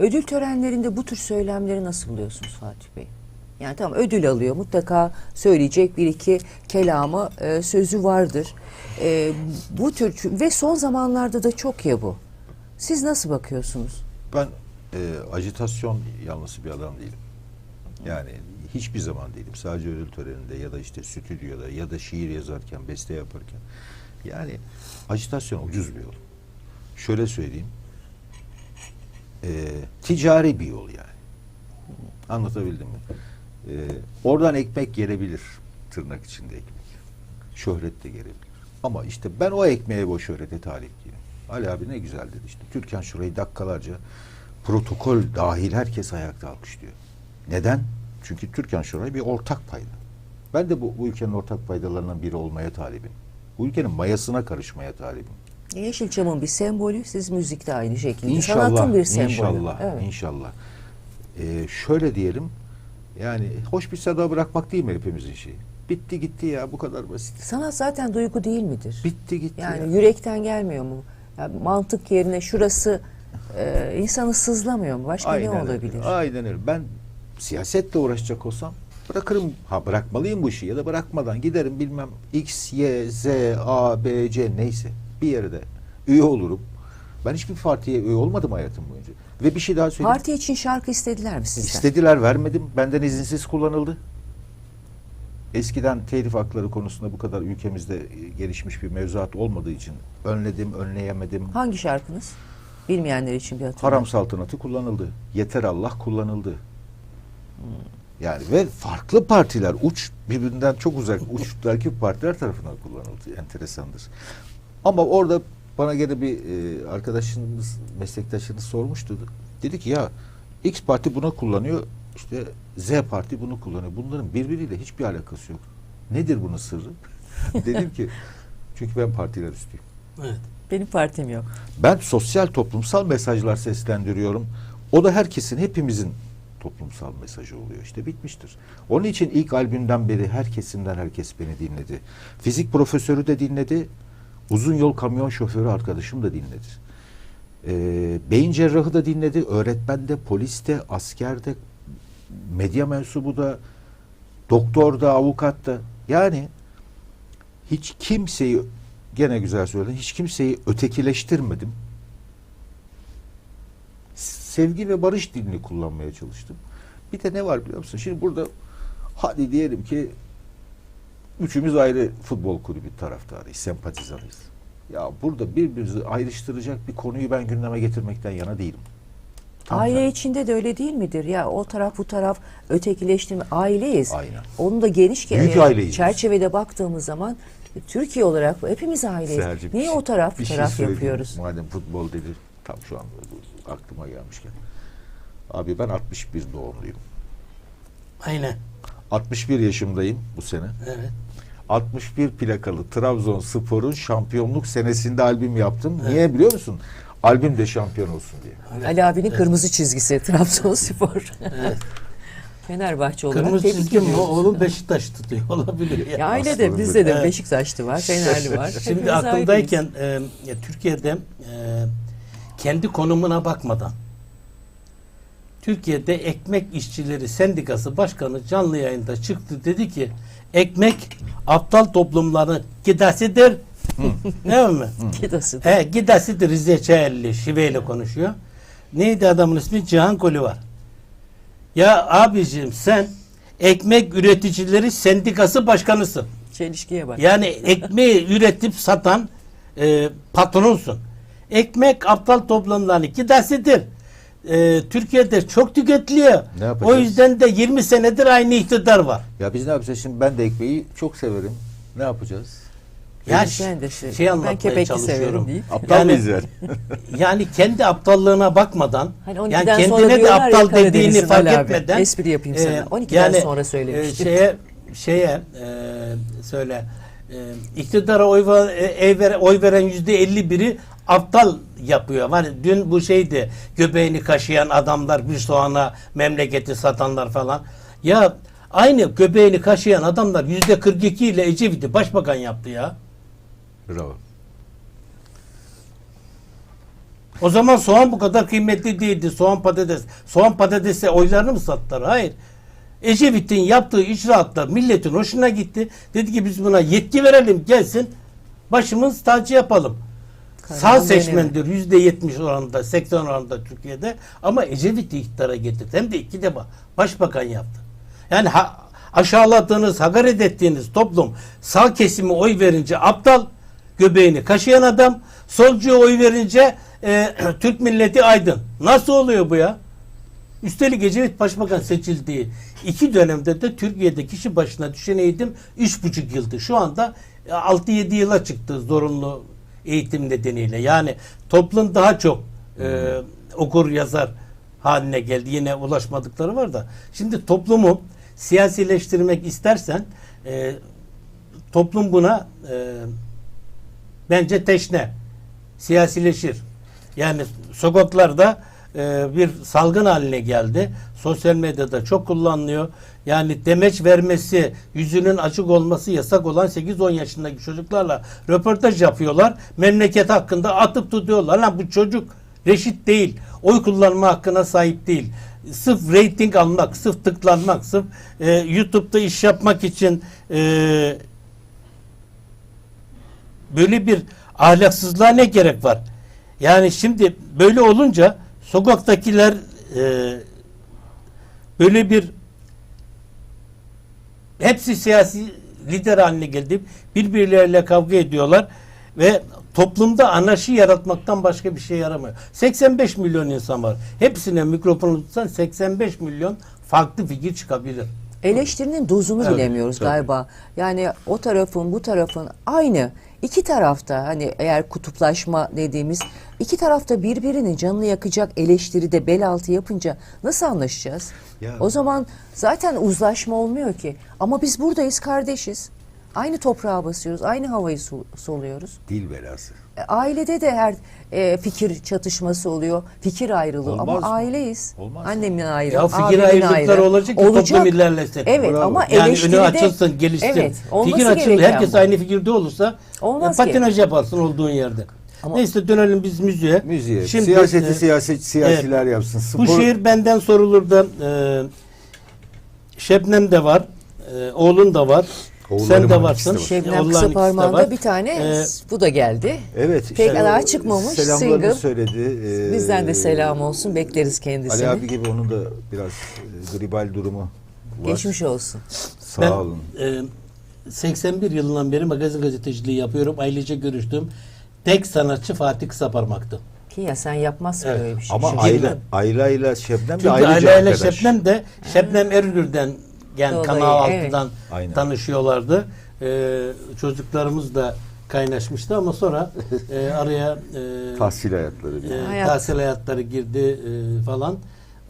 Ödül törenlerinde bu tür söylemleri nasıl buluyorsunuz Fatih Bey? Yani tamam ödül alıyor mutlaka söyleyecek bir iki kelamı e, sözü vardır. E, bu tür ve son zamanlarda da çok ya bu. Siz nasıl bakıyorsunuz? Ben e, ajitasyon yanlısı bir adam değilim. Yani hiçbir zaman değilim. Sadece ödül töreninde ya da işte stüdyoda ya da şiir yazarken, beste yaparken. Yani ajitasyon ucuz bir yol. Şöyle söyleyeyim. E, ticari bir yol yani. Anlatabildim mi? E, oradan ekmek gelebilir. Tırnak içinde ekmek. Şöhret de gelebilir. Ama işte ben o ekmeğe o şöhrete talip değilim. Ali abi ne güzel dedi işte. Türkan şurayı dakikalarca protokol dahil herkes ayakta alkışlıyor. Neden? Çünkü Türkan şurayı bir ortak payda. Ben de bu, bu ülkenin ortak paydalarından biri olmaya talibim. Bu ülkenin mayasına karışmaya talibim. Yeşilçam'ın bir sembolü, siz müzikte aynı şekilde. İnşallah, Sanatın bir sembolü. inşallah, Evet. inşallah. Ee, şöyle diyelim, yani hoş bir sada bırakmak değil mi hepimizin şeyi? Bitti gitti ya, bu kadar basit. Sanat zaten duygu değil midir? Bitti gitti Yani ya. yürekten gelmiyor mu? Yani mantık yerine şurası e, insanı sızlamıyor mu? Başka ne öyle. olabilir? Aynen öyle. Ben siyasetle uğraşacak olsam bırakırım. Ha bırakmalıyım bu işi ya da bırakmadan giderim bilmem X, Y, Z, A, B, C neyse bir yerde üye olurum. Ben hiçbir partiye üye olmadım hayatım boyunca. Ve bir şey daha söyleyeyim. Parti için şarkı istediler mi sizden? İstediler vermedim. Benden izinsiz kullanıldı. Eskiden telif hakları konusunda bu kadar ülkemizde e, gelişmiş bir mevzuat olmadığı için önledim, önleyemedim. Hangi şarkınız? Bilmeyenler için bir hatırlatma. Haram saltanatı kullanıldı. Yeter Allah kullanıldı. Yani ve farklı partiler uç birbirinden çok uzak uçtaki partiler tarafından kullanıldı. Enteresandır. Ama orada bana gene bir e, arkadaşınız, meslektaşınız sormuştu. Dedi ki ya X parti buna kullanıyor, işte Z parti bunu kullanıyor. Bunların birbiriyle hiçbir alakası yok. Nedir bunun sırrı? Dedim ki çünkü ben partiler üstüyüm. Evet. Benim partim yok. Ben sosyal toplumsal mesajlar seslendiriyorum. O da herkesin, hepimizin toplumsal mesajı oluyor. İşte bitmiştir. Onun için ilk albümden beri her kesimden herkes beni dinledi. Fizik profesörü de dinledi. Uzun yol kamyon şoförü arkadaşım da dinledi. Ee, beyin cerrahı da dinledi. Öğretmen de, polis de, asker de, medya mensubu da, doktor da, avukat da. Yani hiç kimseyi gene güzel söyledin. Hiç kimseyi ötekileştirmedim. Sevgi ve barış dilini kullanmaya çalıştım. Bir de ne var biliyor musun? Şimdi burada hadi diyelim ki üçümüz ayrı futbol kulübü taraftarıyız, sempatizanıyız. Ya burada birbirimizi ayrıştıracak bir konuyu ben gündeme getirmekten yana değilim. Tam Aile tersi. içinde de öyle değil midir? Ya o taraf bu taraf ötekileştirme aileyiz. Aynen. Onun da geniş Büyük e, aileyiz. çerçevede baktığımız zaman Türkiye olarak hepimiz aileyiz. Seher'cim, Niye bir o taraf bu bir şey taraf söyleyeyim. yapıyoruz? Madem futbol dedi tam şu an aklıma gelmişken. Abi ben 61 doğumluyum. Aynen. 61 yaşımdayım bu sene. Evet. 61 plakalı Trabzonspor'un şampiyonluk senesinde albüm yaptım. Niye biliyor musun? Albüm de şampiyon olsun diye. Ali abinin kırmızı çizgisi Trabzonspor. Evet. Fenerbahçe olarak Kırmızı tebrik çizgi mi? Oğlum Beşiktaş tutuyor. Olabilir. Ya Ya. ailede Aslında bizde de evet. Beşiktaşlı var, Fenerli var. Şimdi Hepimiz aklımdayken e, ya Türkiye'de e, kendi konumuna bakmadan Türkiye'de Ekmek İşçileri Sendikası Başkanı canlı yayında çıktı dedi ki ekmek aptal toplumların gidasidir. Değil mi? Kidası. He gidasidir Rize Çayeli şiveyle konuşuyor. Neydi adamın ismi? Cihan Koli var. Ya abicim sen ekmek üreticileri sendikası başkanısın. Çelişkiye bak. Yani ekmeği üretip satan e, patronsun. Ekmek aptal toplumların gidasidir. E, Türkiye'de çok tüketiliyor. Ne yapacağız? O yüzden de 20 senedir aynı iktidar var. Ya biz ne yapacağız şimdi? Ben de ekmeği çok severim. Ne yapacağız? Ya Ben de şey- şey ben anlatmaya kepekli severim çalışıyorum. deyip. Aptal Yani- mıyız yani? Yani kendi aptallığına bakmadan, Hani yani 12'den sonra kendine de diyorlar ya aptal dediğini fark abi. etmeden Espri yapayım sana. 12'den sonra söylemiştim. e, şeye şeye e, söyle e, iktidara oy, ver- e, oy veren yüzde 51'i aptal yapıyor. Hani dün bu şeydi göbeğini kaşıyan adamlar bir soğana memleketi satanlar falan. Ya aynı göbeğini kaşıyan adamlar yüzde 42 ile Ecevit'i başbakan yaptı ya. Bravo. O zaman soğan bu kadar kıymetli değildi. Soğan patates. Soğan patatese oylarını mı sattılar? Hayır. Ecevit'in yaptığı icraatlar milletin hoşuna gitti. Dedi ki biz buna yetki verelim gelsin başımız tacı yapalım. Sağ seçmendir yüzde yetmiş oranında, 80 oranında Türkiye'de ama Ecevit'i iktidara getirdi. Hem de iki defa başbakan yaptı. Yani ha, aşağıladığınız, hakaret ettiğiniz toplum sağ kesimi oy verince aptal, göbeğini kaşıyan adam, solcuya oy verince e, Türk milleti aydın. Nasıl oluyor bu ya? Üstelik Ecevit Başbakan seçildiği iki dönemde de Türkiye'de kişi başına düşen eğitim üç buçuk yıldı. Şu anda 6-7 yıla çıktı zorunlu eğitim nedeniyle. Yani toplum daha çok e, okur yazar haline geldi. Yine ulaşmadıkları var da. Şimdi toplumu siyasileştirmek istersen e, toplum buna e, bence teşne siyasileşir. Yani sokaklarda e, bir salgın haline geldi. Sosyal medyada çok kullanılıyor. Yani demeç vermesi, yüzünün açık olması yasak olan 8-10 yaşındaki çocuklarla röportaj yapıyorlar. Memleket hakkında atıp tutuyorlar. Lan bu çocuk reşit değil. Oy kullanma hakkına sahip değil. Sırf reyting almak, sırf tıklanmak, sırf e, YouTube'da iş yapmak için e, böyle bir ahlaksızlığa ne gerek var? Yani şimdi böyle olunca sokaktakiler e, böyle bir hepsi siyasi lider haline geldi. Birbirleriyle kavga ediyorlar ve toplumda anarşi yaratmaktan başka bir şey yaramıyor. 85 milyon insan var. Hepsine mikrofonu tutsan 85 milyon farklı fikir çıkabilir. Eleştirinin dozunu Evet, bilemiyoruz tabii. galiba. Yani o tarafın bu tarafın aynı. İki tarafta hani eğer kutuplaşma dediğimiz iki tarafta birbirinin canını yakacak eleştiride bel altı yapınca nasıl anlaşacağız? Ya- O zaman zaten uzlaşma olmuyor ki. Ama biz buradayız kardeşiz. Aynı toprağa basıyoruz, aynı havayı soluyoruz. Dil belası. E, Ailede de her e, fikir çatışması oluyor, fikir ayrılığı Olmaz ama mı? aileyiz. Olmaz mı? Annemin ayrı, Ya fikir abimin ayrılıkları ayrı. olacak ki toplum ilerlesin. Evet Bravo. ama Yani eleştiride... önü açılsın, gelişsin. Evet, olması Fikir açılır. gereken Herkes bu. aynı fikirde olursa Olmaz e, ki. patinaj yaparsın olduğun yerde. Ama- Neyse dönelim biz müziğe. Müziğe. Şimdi, Siyaseti e, siyaset siyasiler yapsın. Spor, Bu şiir benden sorulur da e, Şebnem de var. E, oğlun da var. Sen de var, varsın. ikisi de var. Şebnem kısa de parmağında bir tane E, bu da geldi. Evet. Pek işte daha çıkmamış, Selamlarını single. söyledi. Ee, Bizden de selam olsun. Bekleriz kendisini. Ali abi gibi onun da biraz e, gribal durumu var. Geçmiş olsun. Sağ ben, olun. e, 81 yılından beri magazin gazeteciliği yapıyorum. Ailece görüştüm. Tek sanatçı Fatih Kısaparmak'tı. Ki ya sen yapmazsın Evet. böyle bir şey. Ama Şimdi Ayla, Ayla ile Şebnem de Çünkü ayrıca Ayla ile. Şebnem de Şebnem Ergür'den yani Dolayı, Kanal evet. 6'dan Aynen. tanışıyorlardı. Ee, çocuklarımız da kaynaşmıştı ama sonra e, araya e, Tahsil hayatları. e, Hayat. tahsil hayatları girdi e, falan.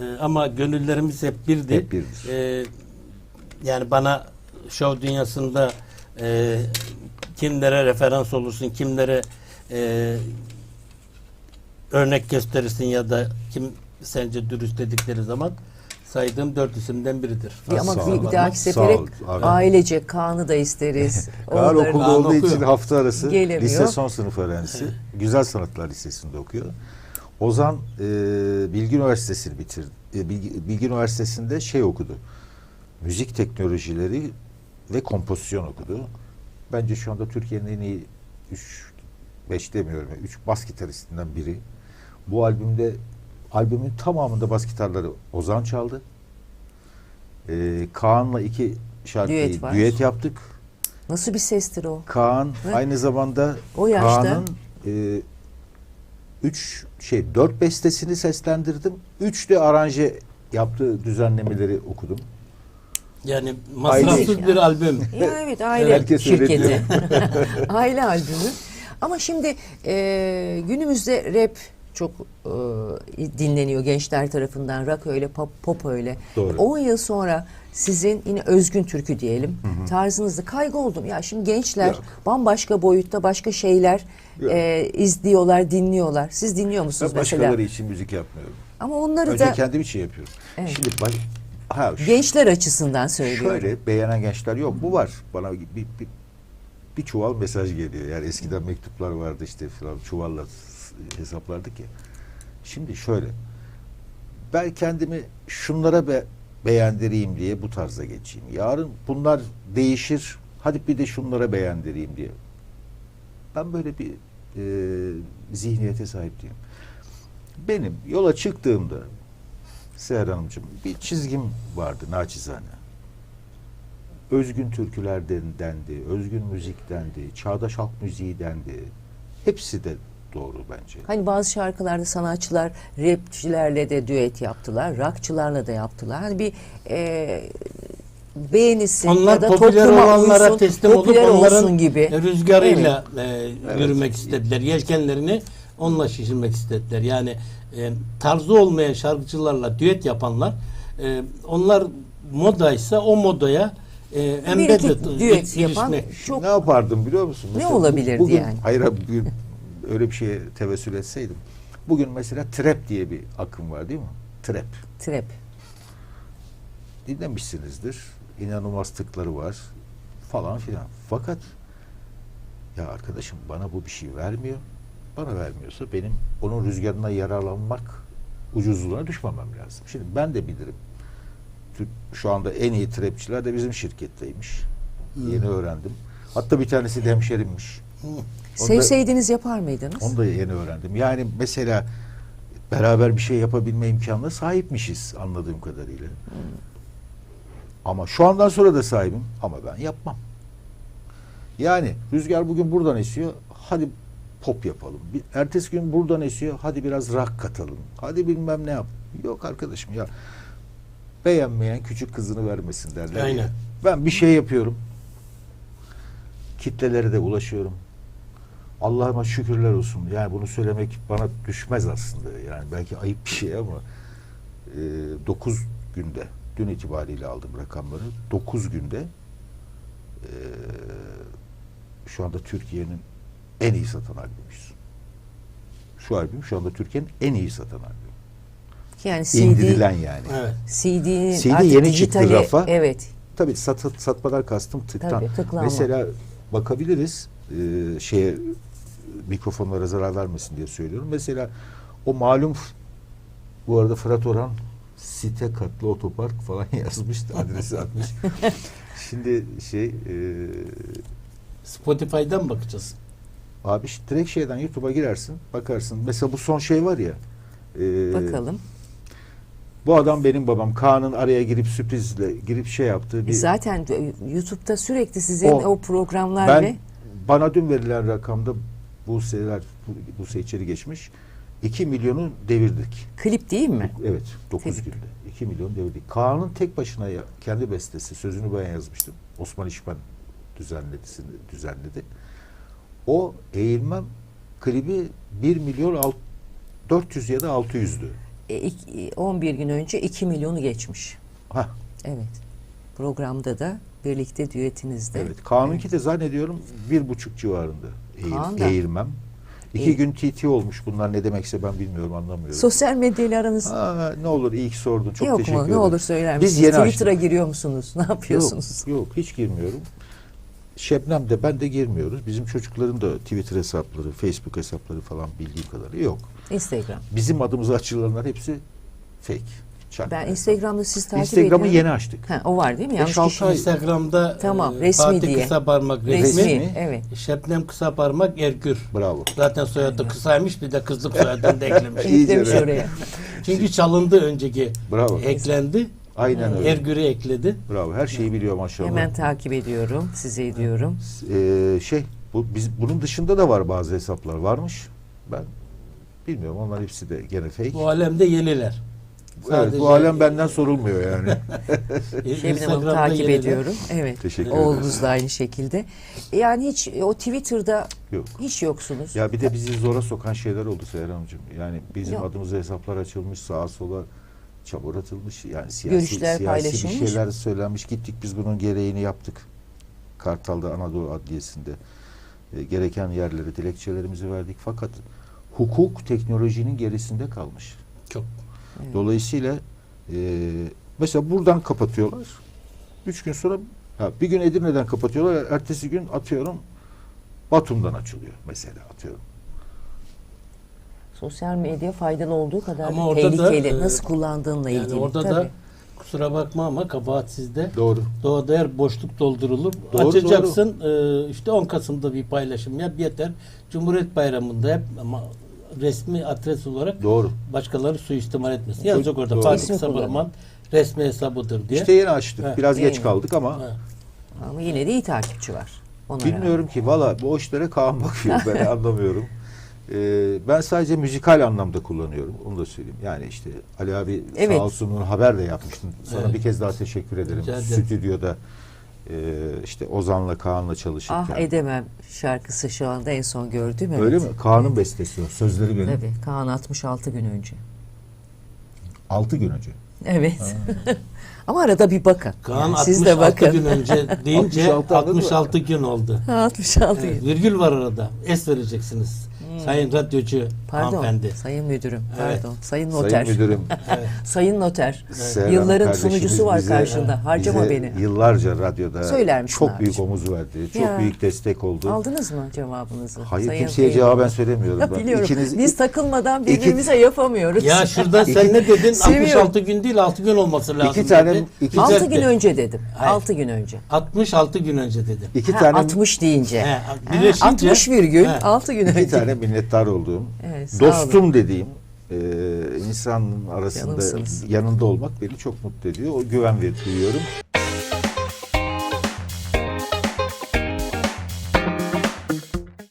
E, ama gönüllerimiz hep birdi. Hep birdir. E, yani bana şov dünyasında e, kimlere referans olursun, kimlere e, örnek gösterirsin ya da kim sence dürüst dedikleri zaman saydığım dört isimden biridir. bir ama Sağ bir, bir dahaki sefere ailece Kaan'ı da isteriz. Kaan Onların- okulda Kaan olduğu okuyor. için hafta arası Gelemiyor. lise son sınıf öğrencisi. Güzel Sanatlar Lisesi'nde okuyor. Ozan e, Bilgi Üniversitesi'ni bitirdi. E, Bilgi, Bilgi Üniversitesi'nde şey okudu. Müzik teknolojileri ve kompozisyon okudu. Bence şu anda Türkiye'nin en iyi 3 5 demiyorum. 3 bas gitaristinden biri. Bu albümde albümün tamamında bas gitarları Ozan çaldı. E, Kaan'la iki şarkıyı Düet var. düet yaptık. Nasıl bir sestir o? Kaan Ve aynı zamanda o yaşta- Kaan'ın e, üç şey dört bestesini seslendirdim. Üç de aranje yaptığı düzenlemeleri okudum. Yani masrafsız Aile- bir albüm. Ya evet aile Herkes şirketi. aile albümü. Ama şimdi e, günümüzde rap çok e, dinleniyor gençler tarafından. Rock öyle, pop, pop öyle. Doğru. 10 yıl sonra sizin yine özgün türkü diyelim tarzınızda kaygı oldum. Ya şimdi gençler Yok. bambaşka boyutta başka şeyler Yok. e, izliyorlar, dinliyorlar. Siz dinliyor Ben musunuz mesela? başkaları için müzik yapmıyorum. Ama onları Önce da kendim için yapıyorum. Evet. Şimdi bak, ha, şu- gençler açısından söylüyorum. şöyle beğenen gençler yok. Bu var. Bana bir, bir, bir çuval mesaj geliyor. Yani eskiden mektuplar vardı işte falan çuvalla hesaplardık ya. Şimdi şöyle. Ben kendimi şunlara be, beğendireyim diye bu tarzda geçeyim. Yarın bunlar değişir. Hadi bir de şunlara beğendireyim diye. Ben böyle bir e, zihniyete sahip değilim. Benim yola çıktığımda Seher Hanımcığım bir çizgim vardı naçizane. Özgün türkülerden dendi, özgün müzik dendi, çağdaş halk müziği dendi. Hepsi de doğru bence. Hani bazı şarkılarda sanatçılar rapçilerle de düet yaptılar, rockçılarla da yaptılar. Hani bir e, beğenisi Onlar ya da popüler olanlara uysun, teslim olup onların gibi. rüzgarıyla e, Evet. yürümek istediler. Yelkenlerini onunla şişirmek istediler. Yani e, tarzı olmayan şarkıcılarla düet yapanlar e, onlar modaysa o modaya e, Bir embedded düet yapan çok Ne yapardım biliyor musun? Ne bu- olabilirdi bugün, yani? Hayır abi, bugün öyle bir şeye tevessül etseydim. Bugün mesela trap diye bir akım var değil mi? Trap. trap. Dinlemişsinizdir. İnanılmaz tıkları var falan filan. Fakat ya arkadaşım bana bu bir şey vermiyor. Bana vermiyorsa benim onun rüzgarına yararlanmak ucuzluğuna düşmemem lazım. Şimdi ben de bilirim. Şu anda en iyi trapçiler de bizim şirketteymiş. Yeni öğrendim. Hatta bir tanesi de hemşerimmiş. Sevseydiniz yapar mıydınız? Onu da yeni öğrendim. Yani mesela beraber bir şey yapabilme imkanına sahipmişiz anladığım kadarıyla. Ama şu andan sonra da sahibim ama ben yapmam. Yani rüzgar bugün buradan esiyor. Hadi pop yapalım. Bir, ertesi gün buradan esiyor. Hadi biraz rock katalım. Hadi bilmem ne yap. Yok arkadaşım ya. Beğenmeyen küçük kızını vermesin derler. ya. Aynen. Ben bir şey yapıyorum. Kitlelere de ulaşıyorum. Allah'ıma şükürler olsun. Yani bunu söylemek bana düşmez aslında. Yani belki ayıp bir şey ama 9 günde dün itibariyle aldım rakamları. 9 günde e, şu anda Türkiye'nin en iyi satan albümüyüz. Şu albüm şu anda Türkiye'nin en iyi satan albümü. Yani CD, İndirilen yani. Evet. CD'nin CD artık yeni çıktı dijitali, rafa. Evet. Tabii sat, satmadan kastım tıktan. Tabii, tıklanma. Mesela bakabiliriz e, şeye mikrofonlara zarar vermesin diye söylüyorum. Mesela o malum bu arada Fırat Orhan site katlı otopark falan yazmış adresi atmış. Şimdi şey e, Spotify'dan bakacağız. abi işte direkt şeyden YouTube'a girersin bakarsın. Mesela bu son şey var ya e, Bakalım. bu adam benim babam Kaan'ın araya girip sürprizle girip şey yaptığı bir E Zaten e, YouTube'da sürekli sizin O- o, programlar Ben ve bana dün verilen rakamda bu seneler bu se içeri geçmiş. 2 milyonu devirdik. klip değil mi? Evet 9 Tebrik. günde. 2 milyon devirdik. Kaan'ın tek başına ya, kendi bestesi sözünü ben yazmıştım. Osman İşmen düzenledi, düzenledi. O eğilmem klibi 1 milyon alt- 400 ya da 600'dü. E, ik- e, 11 gün önce 2 milyonu geçmiş. Hah, Evet. Programda da birlikte düetinizde. evet. Kaan'ınki de zannediyorum bir buçuk civarında. Da. eğilmem. İki İyi. gün TT olmuş. Bunlar ne demekse ben bilmiyorum, anlamıyorum. Sosyal medyayla aranız Aa, ne olur iyi ki sordun. Çok yok teşekkür mu? Ne ederim. olur söyler Biz misiniz? yeni Twitter'a açtık. giriyor musunuz? Ne yapıyorsunuz? Yok, yok hiç girmiyorum. Şebnem de ben de girmiyoruz. Bizim çocukların da Twitter hesapları, Facebook hesapları falan bildiğim kadarıyla yok. Instagram. Bizim adımıza açılanlar hepsi fake. Çakma Ben. Instagram'da sizi takip Instagram'ı ediyorum. yeni açtık. Ha, o var değil mi? Yanlış kişi. Instagram'da Tamam, e, resmi Fatih diye. Kısa Parmak resmi. Resmi. Evet. Şebnem Kısa Parmak Ergür. Bravo. Zaten soyadı kısaymış bir de kızlık soyadını da eklemiş. İyi. Eklemiş oraya. Çünkü çalındı önceki. Bravo. Eklendi. Aynen öyle. Ergür'ü ekledi. Bravo. Her şeyi biliyor maşallah. Hemen takip ediyorum. Size ediyorum. Ee, şey, bu, biz, bunun dışında da var bazı hesaplar. Varmış. Ben bilmiyorum. Onlar hepsi de gene fake. Bu alemde yeniler. Evet, bu alem benden sorulmuyor yani. e, Şebnem Hanım'ı takip ediyorum. Evet. Teşekkür ederim. Oğlunuz da aynı şekilde. Yani hiç o Twitter'da Yok. hiç yoksunuz. Ya bir de bizi zora sokan şeyler oldu Seher Hanımcığım. Yani bizim Yok. adımıza hesaplar açılmış, sağa sola çamur atılmış. Yani siyasi, Görüşler siyasi bir şeyler söylenmiş. Gittik biz bunun gereğini yaptık. Kartal'da Anadolu Adliyesi'nde e, gereken yerlere dilekçelerimizi verdik. Fakat hukuk teknolojinin gerisinde kalmış. Çok. Dolayısıyla e, mesela buradan kapatıyorlar. Üç gün sonra ha, bir gün Edirne'den kapatıyorlar. Ertesi gün atıyorum Batum'dan açılıyor mesela atıyorum. Sosyal medya faydalı olduğu kadar Ama da orada da, tehlikeli. e, Nasıl kullandığınla Yani ilgili. orada Tabii. da kusura bakma ama kabahat sizde. Doğru. Doğada eğer boşluk doldurulur. Doğru, Açacaksın e, işte 10 Kasım'da bir paylaşım yap yeter. Cumhuriyet Bayramı'nda yap ama resmi adres olarak Doğru. başkaları suistimal etmesin. Yazacak orada doğru. Fatih Sabırman resmi hesabıdır diye. İşte yeni açtık. Evet. Biraz geç Yeni. kaldık ama Evet. Ama yine de iyi takipçi var. Ona bilmiyorum ki valla bu işlere Kaan bakıyor. Ben anlamıyorum. Ee, ben sadece müzikal anlamda kullanıyorum. Onu da söyleyeyim. Yani işte Ali abi Evet. sağ olsun haber de yapmıştın. Sana Evet. bir kez daha teşekkür ederim. Rica ederim. Stüdyoda e, işte Ozan'la Kaan'la çalışırken. Ah edemem şarkısı şu anda en son gördüm. Evet. Öyle mi? Kaan'ın bestesi o. Sözleri benim. Tabii. Kaan 66 gün önce. 6 gün önce. Evet. Ama arada bir bakın. Kaan Yani 66 siz de bakın. gün önce deyince 66 anladın mı? 66 gün oldu. 66 Evet, gün. virgül var arada. Es vereceksiniz. Sayın radyocu Hmm. Pardon. hanımefendi. Sayın müdürüm. Evet. Pardon. Sayın noter. Sayın Müdürüm. Sayın noter. Serhan Yılların sunucusu var bize- karşında. Harcama bize beni. Yıllarca radyoda Söyler misin çok büyük omuz verdi. Çok Ya. büyük destek oldu. Aldınız mı cevabınızı? Hayır Sayın kimseye Bey'in? cevaben söylemiyorum. ben. Biliyorum. İkiniz, Biz takılmadan birbirimize yapamıyoruz. Ya şurada sen ne dedin? Seviyorum. 66 gün değil 6 gün olması lazım. İki tane- iki- 6 Düzeltti. gün önce dedim. Hayır. 6 gün önce. 66 gün önce dedim. iki Ha, tane 60 deyince. He, birleşince- 60 virgül He. 6 gün önce. iki tane minnettar olduğum, Evet, dostum dediğim e, insanın arasında Canımsınız. yanında olmak beni çok mutlu ediyor. O güven ve duyuyorum.